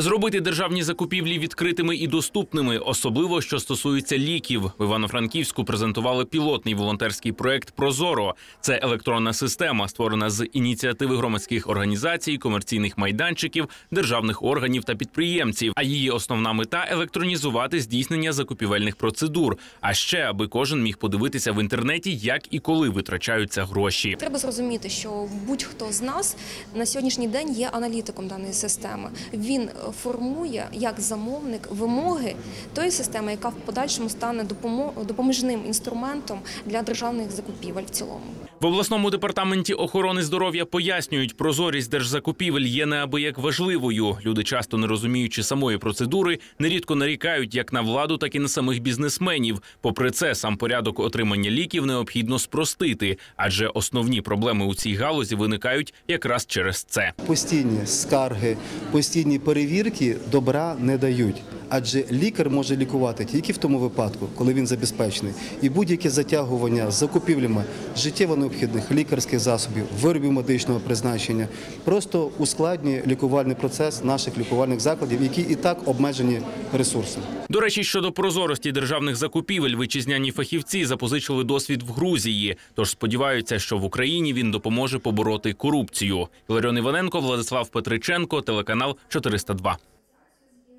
Зробити державні закупівлі відкритими і доступними, особливо що стосується ліків. В Івано-Франківську презентували пілотний волонтерський проект Прозоро. Це електронна система, створена з ініціативи громадських організацій, комерційних майданчиків, державних органів та підприємців. А її основна мета електронізувати здійснення закупівельних процедур. А ще аби кожен міг подивитися в інтернеті, як і коли витрачаються гроші. Треба зрозуміти, що будь-хто з нас на сьогоднішній день є аналітиком даної системи. Він е, формує як замовник вимоги тої системи, яка в подальшому стане допоміжним інструментом для державних закупівель в цілому. В обласному департаменті охорони здоров'я пояснюють, прозорість держзакупівель є неабияк важливою. Люди, часто не розуміючи самої процедури, нерідко нарікають як на владу, так і на самих бізнесменів. Попри це, сам порядок отримання ліків необхідно спростити, адже основні проблеми у цій галузі виникають якраз через це. Постійні скарги, постійні перевірки добра не дають. Адже лікар може лікувати тільки в тому випадку, коли він забезпечений. І будь-яке затягування з закупівлями життєво необхідних лікарських засобів, виробів медичного призначення просто ускладнює лікувальний процес наших лікувальних закладів, які і так обмежені ресурсами. До речі, щодо прозорості державних закупівель, витчизняні фахівці запозичили досвід в Грузії. Тож сподіваються, що в Україні він допоможе побороти корупцію. Іларіон Іваненко, Владислав Петриченко, телеканал 402.